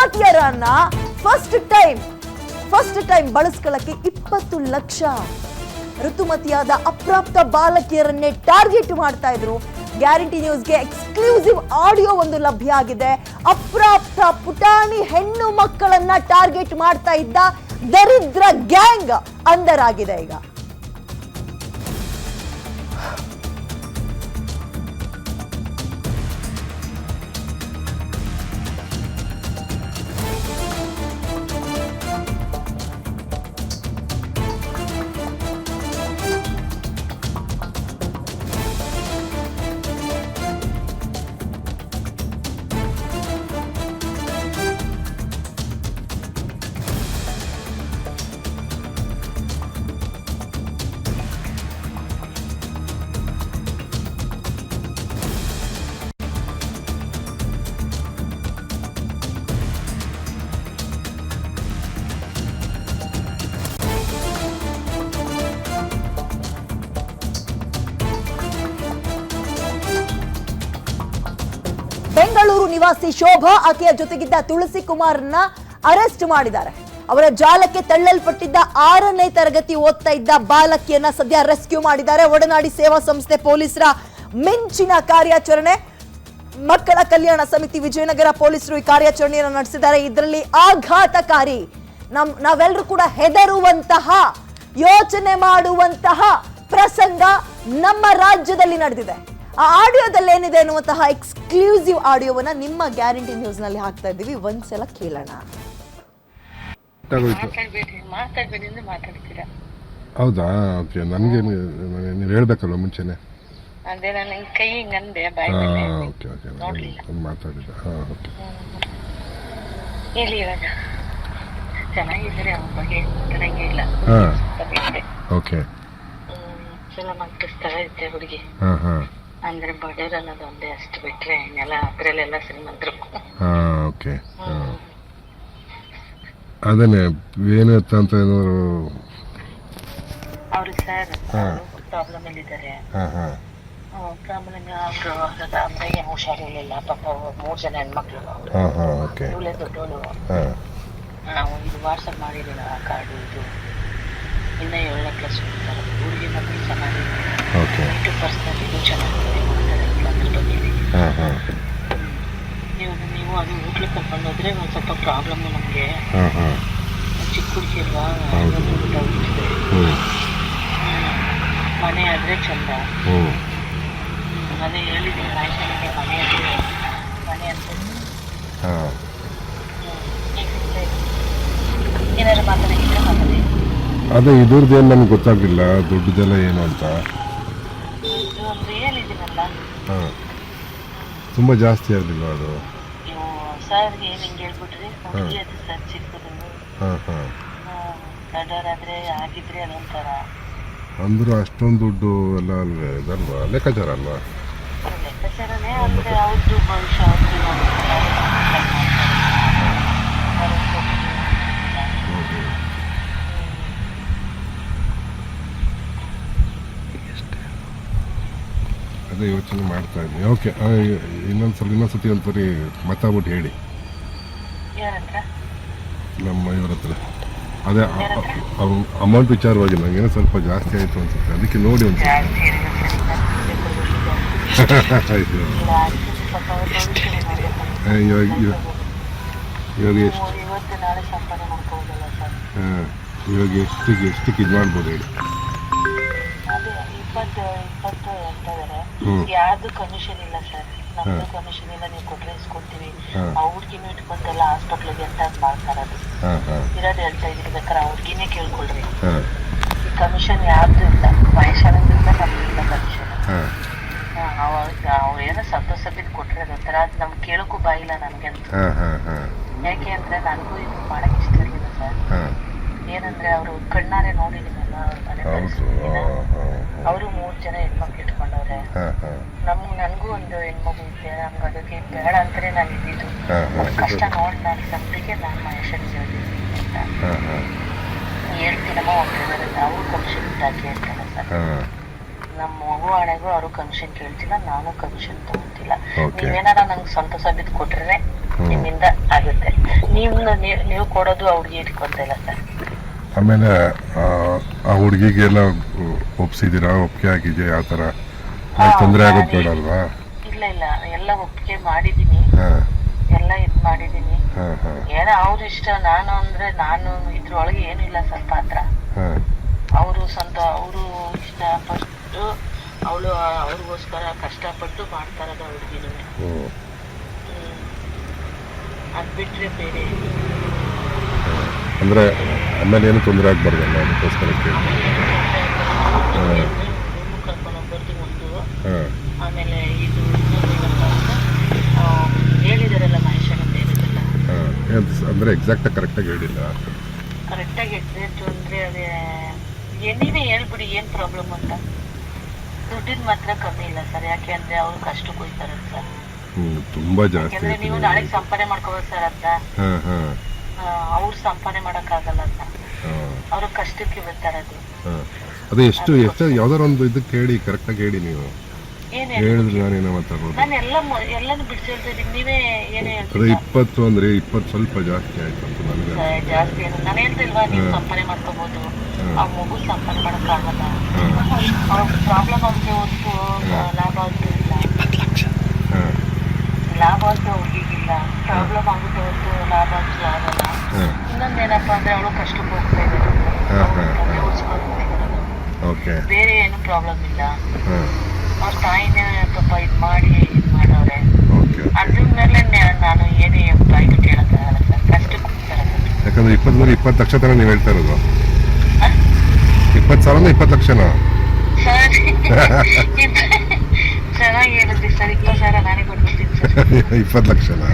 ಋತುಮತಿಯರನ್ನ first time first time ಬಳಸ್ಕೊಳ್ಳಕ್ಕೆ ಇಪ್ಪತ್ತು ಲಕ್ಷ. ಋತುಮತಿಯಾದ ಅಪ್ರಾಪ್ತ ಬಾಲಕಿಯರನ್ನೇ ಟಾರ್ಗೆಟ್ ಮಾಡ್ತಾ ಇದ್ರು. ಗ್ಯಾರಂಟಿ ನ್ಯೂಸ್ಗೆ ಎಕ್ಸ್ಕ್ಲೂಸಿವ್ ಆಡಿಯೋ ಒಂದು ಲಭ್ಯ ಆಗಿದೆ. ಅಪ್ರಾಪ್ತ ಪುಟಾಣಿ ಹೆಣ್ಣು ಮಕ್ಕಳನ್ನ ಟಾರ್ಗೆಟ್ ಮಾಡ್ತಾ ಇದ್ದ ದರಿದ್ರ ಗ್ಯಾಂಗ್ ಅಂದರಾಗಿದೆ ಈಗ. ಬೆಂಗಳೂರು ನಿವಾಸಿ ಶೋಭಾ ಆಕೆಯ ಜೊತೆಗಿದ್ದ ತುಳಸಿ ಕುಮಾರ್ನ ಅರೆಸ್ಟ್ ಮಾಡಿದ್ದಾರೆ. ಅವರ ಜಾಲಕ್ಕೆ ತಳ್ಳಲ್ಪಟ್ಟಿದ್ದ ಆರನೇ ತರಗತಿ ಓದ್ತಾ ಇದ್ದ ಬಾಲಕಿಯನ್ನ ಸದ್ಯ ರೆಸ್ಕ್ಯೂ ಮಾಡಿದ್ದಾರೆ. ಒಡನಾಡಿ ಸೇವಾ ಸಂಸ್ಥೆ ಪೊಲೀಸರ ಮಿಂಚಿನ ಕಾರ್ಯಾಚರಣೆ, ಮಕ್ಕಳ ಕಲ್ಯಾಣ ಸಮಿತಿ ವಿಜಯನಗರ ಪೊಲೀಸರು ಈ ಕಾರ್ಯಾಚರಣೆಯನ್ನು ನಡೆಸಿದ್ದಾರೆ. ಇದರಲ್ಲಿ ಆಘಾತಕಾರಿ ನಮ್ ನಾವೆಲ್ಲರೂ ಕೂಡ ಹೆದರುವಂತಹ, ಯೋಚನೆ ಮಾಡುವಂತಹ ಪ್ರಸಂಗ ನಮ್ಮ ರಾಜ್ಯದಲ್ಲಿ ನಡೆದಿದೆ. ಆ ಆಡಿಯೋದಲ್ಲಿ ಏನಿದೆ ಅನ್ನುವಂತಹ ಎಕ್ಸ್ಕ್ಲೂಸಿವ್ ಆಡಿಯೋವನ್ನ ನಿಮ್ಮ ಗ್ಯಾರಂಟಿ ನ್ಯೂಸ್ನಲ್ಲಿ ಹಾಕ್ತಾ ಇದ್ದೀವಿ. ಒಂದ್ಸಲ ಕೇಳೋಣ. ಮಾತಾಡ್ಬೇಡಿ ಮಾತಾಡ್ಬೇಡಿ ಅಂದ್ರೆ ಮಾತಾಡ್ತೀರಾ? ಹೌದಾ? ಓಕೆ ನನಗೆ ನೀವು ಹೇಳ್ಬೇಕಲ್ವ ಮುಂಚೆನೆ? ಅದೇ ನಾನು ಹಿಂಗ್ ಕೈ ಹಿಂಗಂದೆ ಅಂದೆ ಬಾಯ್ ಹಾಂ ಮೇಲೆ. ಓಕೆ ಓಕೆ ನೋಡ್ಲಿಲ್ಲ. ಹಾ ಮಾತಾಡಿದ್ದೆ ಹಾಂ ಓಕೆ. ಹೇಳಿ ಇವಾಗ? ಚೆನ್ನಾಗಿದ್ರೆ ಅವನ ಬಗ್ಗೆ ಚೆನ್ನಾಗಿ ಇಲ್ಲ. ಹಾಂ. ಓಕೆ. ಹ್ಮ್ ಚಲೋ ಮಕ್ಕಳಿಸ್ತಾಳ ಇದ್ದೆ ಹುಡುಗಿ. ಹಾಂ ಹಾಂ. ಅಂದ್ರೆ ಬಡವ್ರು ಅನ್ನೋದು ಒಂದೇ ಅಷ್ಟು ಬಿಟ್ರೆ ಇನ್ನೆಲ್ಲ ಅದ್ರಲ್ಲೆಲ್ಲ ಶ್ರೀಮಂತರು. ಹಾಂ ಓಕೆ ಅದನ್ನೇ ಏನು ಅಂತ ಏನಾದ್ರು? ಅವ್ರು ಸರ್. ಪ್ರಾಬ್ಲಮ್ ಅಲ್ಲಿದ್ದಾರೆ ಹಾಂ ಹಾಂ. ಪ್ರಾಬ್ಲಮ್ ಅವರು ಅಮ್ಮಯ್ಯ ಹುಷಾರಿರ್ಲಿಲ್ಲ ಪಾಪ ಮೂರು ಜನ ಹೆಣ್ಮಕ್ಳು. ಹಾ ಹಾಂ ಹಾಂ ಓಕೆ ಇವಳೇ ದೊಡ್ಡವಳು. ಹಾಂ. ನಾವು ಇದು ವಾಟ್ಸಪ್ ಮಾಡಿದ್ದೀವಿ ಆ ಕಾರ್ಡು ಇದು. ಇನ್ನ ಏಳನೇ ಕ್ಲಾಸ್ ಹುಡುಗಿ ಮಕ್ಕಳು ಚೆನ್ನಾಗಿ ಓಕೆ ಪರ್ಸೆಂಟ್ ಇದು ಚೆನ್ನಾಗಿದೆ ಮಾತಾಡೋದಿಲ್ಲ ಅದ್ರ ಬಗ್ಗೆ ಹಾಂ ಹಾಂ ನೀವು ನೀವು ಅದು ಹೋಟ್ಲಿಗೆ ಹೋದ್ರೆ ಒಂದು ಸ್ವಲ್ಪ ಪ್ರಾಬ್ಲಮ್ಮು ನಮಗೆ. ಹಾಂ ಹಾಂ ಚಿಕ್ಕ ಹುಡುಗಿ ಅಲ್ವಾ ಹೌದು. ಒಂದು ಹ್ಞೂ ಮನೆ ಆದರೆ ಚಂದ. ಹ್ಞೂ ಮನೆ ಅದೇ ಹೇಳಿದ್ದೀನಿ ಮನೆ ಮನೆ ಅಂತ ಹಾಂ. ಏನಾದ್ರು ಮಾತಾಡಿದ್ರೆ ಮಾತಾಡಿ. ಅದೇ ಇದ್ರದ್ದು ಏನು ನಮ್ಗೆ ಗೊತ್ತಾಗಲಿಲ್ಲ ದುಡ್ಡದೆಲ್ಲ ಏನು ಅಂತ. ಇದು ಒಂದು ಹಾಂ. ತುಂಬ ಜಾಸ್ತಿ ಆಗಲಿಲ್ಲ ಅದು? ಏನು ಹಿಂಗೆ ಹೇಳ್ಬಿಟ್ರಿ? ಹುಡುಗಿ ಅದು ಸರ್ ಚಿಕ್ಕದು ಹಾಂ ಹಾಂ ದೊಡ್ಡವರಾದ್ರೆ ಆಗಿದ್ರೆ ಅದೊಂಥರ ಅಂದರೂ ಅಷ್ಟೊಂದು ದುಡ್ಡು ಎಲ್ಲ ಅಲ್ವೇ ಇದಲ್ವಾ? ಲೆಕ್ಕಾಚಾರ ಅಲ್ವಾ? ಲೆಕ್ಕಾಚಾರನೇ ಅಂದ್ರೆ ಅವ್ರದ್ದು ಭವಿಷ್ಯ ಅವ್ರದ್ದು ಅದೇ ಯೋಚನೆ ಮಾಡ್ತಾ ಇದ್ದೀನಿ ಓಕೆ ಇನ್ನೊಂದು ಸಲ ಇನ್ನೊಂದು ಸತಿ ಒಂದ್ಸರಿ ಮಾತಾಡ್ಬಿಟ್ಟು ಹೇಳಿ. ನಮ್ಮ ಇವ್ರ ಹತ್ರ ಅದೇ ಅಮೌಂಟ್ ವಿಚಾರವಾಗಿ ನನಗೇನೋ ಸ್ವಲ್ಪ ಜಾಸ್ತಿ ಆಯಿತು ಅನ್ಸುತ್ತೆ. ಅದಕ್ಕೆ ನೋಡಿ ಒಂದು ಸರ್, ಆಯ್ತು. ಇವಾಗ ಎಷ್ಟು? ಸರ್? ಹಾಂ ಇವಾಗ ಎಷ್ಟು ಎಷ್ಟಕ್ಕೆ ಇದು ಮಾಡ್ಬೋದು ಹೇಳಿ. ಯಾರ್ದು ಕಮಿಷನ್ ಇಲ್ಲ ಸರ್ ನಮ್ದು. ಕಮಿಷನ್ ಇಲ್ಲ ನೀವು ಕೊಟ್ರೆ ಇಸ್ಕೊಡ್ತೀವಿ. ಹುಡ್ಗಿನೂ ಇಟ್ಕೊಂತೆಲ್ಲ ಹಾಸ್ಪಿಟ್ಲಿಗೆ ಅಂತ ಮಾಡ್ತಾರದು ಅದು. ಇರೋದು ಹೇಳ್ತಾ ಇದ್ರಿ ಬೇಕಾದ್ರೆ ಆ ಕೇಳ್ಕೊಳ್ರಿ. ಈ ಕಮಿಷನ್ ಯಾರ್ದು ಇಲ್ಲ. ಮಹೇಶಾನಂದಿಂದ ನಮ್ದು ಇಲ್ಲ ಕಮಿಷನ್ ಅವಾಗ ಅವ್ರು ಏನೋ ಸಂತೋಷ ಬಿದ್ದು ಕೊಟ್ರೆ ಅದೊಂಥರ ಅದು ನಮ್ಗೆ ಕೇಳೋಕ್ಕೂ ಬಾಯಿಲ್ಲ ನನಗೆ ಅಂತ. ಯಾಕೆ ಅಂದ್ರೆ ನನಗೂ ಇದು ಮಾಡಕ್ ಇಷ್ಟ ಇರಲಿಲ್ಲ ಸರ್ ಏನಂದ್ರೆ ಅವರು ಕಣ್ಣಾರೆ ಮನೆ ಹೌದು ಅವರು ಮೂರ್ ಜನ ಹೆಣ್ಮಕ್ಳು ಇಟ್ಕೊಂಡವ್ರೆ. ನಮ್ ನನ್ಗೂ ಒಂದು ಹೆಣ್ಮಗು ಇದೆ ನಮ್ಗೆ ಅದಕ್ಕೆ ಬೇಡ ಅಂತಾನೆ ನಾನು ಇದ್ದಿದ್ದು ಕಷ್ಟ ನೋಡಿ ನಾನು ನಂಬಿಕೆ ನಾನು ಮಹೇಶ್ ಹೇಳಿದ್ದೀನಿ ಅಂತ. ಹಾಂ ಹಾಂ. ಹೇಳ್ತೀನಮ್ಮ ಒಬ್ಬರಿದಾರಲ್ಲ ಅವ್ರು ಕಮಿಷನ್ ಹಾಕಿ ಹೇಳ್ತಾರೆ ಸರ್. ನಮ್ಮ ಮಗು ಹಣೆಗೂ ಅವರು ಕಮಿಷನ್ ಕೇಳ್ತಿಲ್ಲ ನಾನು ಕಮಿಷನ್ ತಗೋತಿಲ್ಲ. ನೀವೇನಾರ ನಂಗೆ ಸಂತೋಷ ಬಿದ್ದು ಕೊಟ್ರೆ ನಿಮ್ಮಿಂದ ಆಗುತ್ತೆ. ನೀವು ನೀವ್- ನೀವು ಕೊಡೋದು ಅವ್ರಿಗೆ ಇಟ್ಕೊತಾ ಇಲ್ಲ ಸರ್. ಆಮೇಲೆ ಆ, ಆ ಹುಡುಗಿಗೆಲ್ಲ ಒಪ್ಸಿದ್ದೀರಾ? ಒಪ್ಪಿಗೆ ಆಗಿದೆ ಯಾವ ತರ ತೊಂದರೆ ಆಗೋದು ಬೇಡ ಅಲ್ವಾ ಇಲ್ಲ ಇಲ್ಲ. ಎಲ್ಲ ಒಪ್ಪಿಗೆ ಮಾಡಿದೀನಿ ಹಾಂ. ಎಲ್ಲ ಇದ್ ಹಾಂ ಏನೋ ಅವ್ರ ಇಷ್ಟ ನಾನು ಅಂದ್ರೆ ನಾನು ಇದ್ರೊಳಗೆ ಏನು ಇಲ್ಲ ಸರ್ ಪಾತ್ರ ಅವರು ಸ್ವಂತ ಅವರು ಇಷ್ಟಪಟ್ಟು ಅವಳು ಅವ್ರಿಗೋಸ್ಕರ ಕಷ್ಟಪಟ್ಟು ಮಾಡ್ತಾರದ ಹುಡುಗಿನೂ. ಅದ್ ಬಿಟ್ರೆ ಬೇರೆ. ಅಂದರೆ ಆಮೇಲೆ ಏನು ತೊಂದರೆ ಆಗಬಾರ್ದಲ್ಲ ಅದಕ್ಕೋಸ್ಕರ ಕೇಳಿ ಹಾಂ. ಆಮೇಲೆ ಇದು ಹೇಳಿದಾರಲ್ಲ ಮಹೇಶನ್ ಅಂತ ಹೇಳಿದ್ರಲ್ಲ? ಹಾಂ ಅಂದರೆ ಎಕ್ಸಾಕ್ಟಾಗಿ ಕರೆಕ್ಟಾಗಿ ಹೇಳಿಲ್ಲ. ಕರೆಕ್ಟಾಗಿ ಎಕ್ಸಾಕ್ಟ್ ಅಂದ್ರೆ ಅದೇ ಏ- ನೀವೇ ಹೇಳ್ಬಿಡಿ ಏನು ಪ್ರಾಬ್ಲಮ್ ಅಂತ. ದುಡ್ಡಿನ ಮಾತ್ರ ಕಮ್ಮಿ ಇಲ್ಲ ಸರ್. ಯಾಕೆ ಅಂದ್ರೆ ಅವ್ರು ಕಷ್ಟಕ್ಕೆ ಹೋಯ್ತಾರೆ ಸರ್. ತುಂಬ ಜಾಸ್ತಿ ನೀವು ನಾಳೆಗೆ ಸಂಪಾದನೆ ಮಾಡ್ಕೋಬೋದು ಸರ್ ಅಂತ. ಹಾಂ ಹಾಂ. ಅವ್ರು ಸಂಪಾದನೆ ಮಾಡೋಕ್ಕಾಗಲ್ಲ ಅಂತ. ಹಾಂ. ಅವ್ರ ಕಷ್ಟಕ್ಕೆ ಬರ್ತಾರೆ ಅದು. ಅದು ಎಷ್ಟು ಎಷ್ಟು ಯಾವ್ದಾರ ಒಂದು ಇದಕ್ಕೆ ಹೇಳಿ ಕರೆಕ್ಟಾಗಿ ಹೇಳಿ ನೀವು. ಏನ್ ಹೇಳಿದ್ರೆ ನಾನೇನೋ ಮಾತಾಡ್ಬೋದು. ನಾನು ಎಲ್ಲ ಎಲ್ಲಾನು ಹೇಳ್ತಿದ್ದೀನಿ ನೀವೇ ಏನೇ ಅದು ಇಪ್ಪತ್ತು ಅಂದರೆ ಇಪ್ಪತ್ತು ಸ್ವಲ್ಪ ಜಾಸ್ತಿ ಆಯ್ತು ಅಂತ ನನಗೆ ಜಾಸ್ತಿ ಏನು ನಾನು ಹೇಳ್ತಿಲ್ವಾ ನೀವು ಸಂಪಾದನೆ ಮಾಡ್ಕೋಬಹುದು ಆ ಮಗು ಸಂಪಾದನೆ ಮಾಡೋಕ್ಕಾಗಲ್ಲ. ಅವ್ರ ಪ್ರಾಬ್ಲಮ್ ಅವ್ರಿಗೆ ಹೊರತು ಲಾಭ ಅಂತೂ ಇಲ್ಲ ಹಾಂ ಲಾಭ ಅಂತೂ ಅವ್ರಿಗಿಲ್ಲ ಪ್ರಾಬ್ಲಮ್ ಆಗುತ್ತೆ ಹೊರತು ಲಾಭ ಅಂತೂ ಆಗಲ್ಲ ಹಾಂ ಇನ್ನೊಂದೇನಪ್ಪ ಅಂದ್ರೆ ಅವಳು ಕಷ್ಟಕ್ಕೆ ಹೋಗ್ತಾ ಇದ್ದಾರೆ ಹಾ, ಹಾ. ತಲೆ ಉಳಿಸ್ಕೊಂಡು ಹೋಗ್ತಿದ್ದಾರೆ ಓಕೆ ಬೇರೆ ಏನು ಪ್ರಾಬ್ಲಮ್ ಇಲ್ಲ. ಅವ್ರ ತಾಯಿನೇ ಪಾಪ ಇದ್ ಮಾಡಿ ಇದ್ ಮಾಡವ್ರೆ ಅದ್ರ ಮೇಲೆ ನಾನು ಏನೇ ಸರ್ ಕಷ್ಟಕ್ಕೆ ಹೋಗ್ತಾರೆ ಯಾಕಂದ್ರೆ ಇಪ್ಪತ್ತು ಇಪ್ಪತ್ತು ಲಕ್ಷ ತರ ನೀವು ಹೇಳ್ತಾ ಇರೋದು. ಇಪ್ಪತ್ತು ಸಾವಿರ ಇಪ್ಪತ್ತು ಲಕ್ಷನಾ? ಇಪ್ಪತ್ತು ಲಕ್ಷನಾ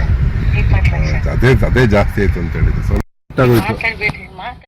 ಅದೇ ಅದೇ ಜಾಸ್ತಿ ಆಯ್ತು ಅಂತ ಹೇಳಿದ್ರು ಸ್ವಲ್ಪ